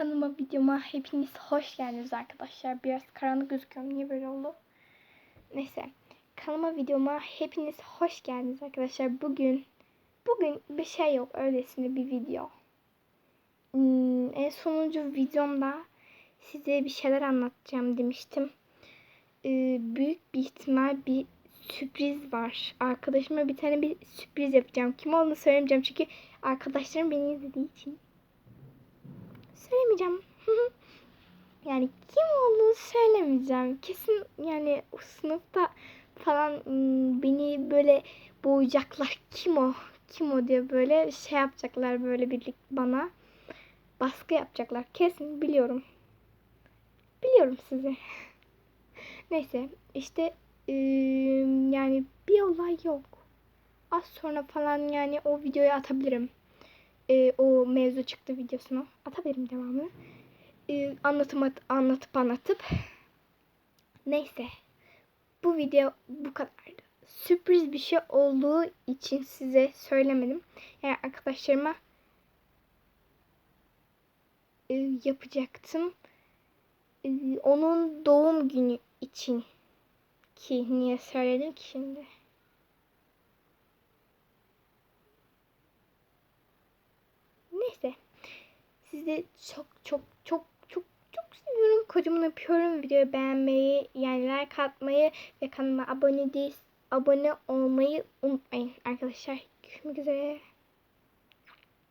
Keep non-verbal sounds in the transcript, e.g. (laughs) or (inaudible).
Kanalıma videoma hepiniz hoş geldiniz arkadaşlar. Biraz karanlık gözüküyorum. Niye böyle oldu? Neyse. Kanalıma videoma hepiniz hoş geldiniz arkadaşlar. Bugün bugün bir şey yok. Öylesine bir video. Hmm, en sonuncu videomda size bir şeyler anlatacağım demiştim. Ee, büyük bir ihtimal bir sürpriz var. Arkadaşıma bir tane bir sürpriz yapacağım. Kim olduğunu söylemeyeceğim çünkü arkadaşlarım beni izlediği için söylemeyeceğim. (laughs) yani kim olduğunu söylemeyeceğim. Kesin yani o sınıfta falan ım, beni böyle boğacaklar. Kim o? Kim o diye böyle şey yapacaklar böyle birlik bana. Baskı yapacaklar. Kesin biliyorum. Biliyorum sizi. (laughs) Neyse işte yani bir olay yok. Az sonra falan yani o videoyu atabilirim e, o mevzu çıktı videosunu atabilirim devamını. E, anlatım at- anlatıp anlatıp. Neyse. Bu video bu kadardı. Sürpriz bir şey olduğu için size söylemedim. Yani arkadaşlarıma e, yapacaktım. E, onun doğum günü için ki niye söyledim ki şimdi? Neyse. Sizi çok çok çok çok çok seviyorum. Kocaman öpüyorum. Videoyu beğenmeyi, yani like atmayı ve kanalıma abone değil, abone olmayı unutmayın arkadaşlar. Görüşmek üzere.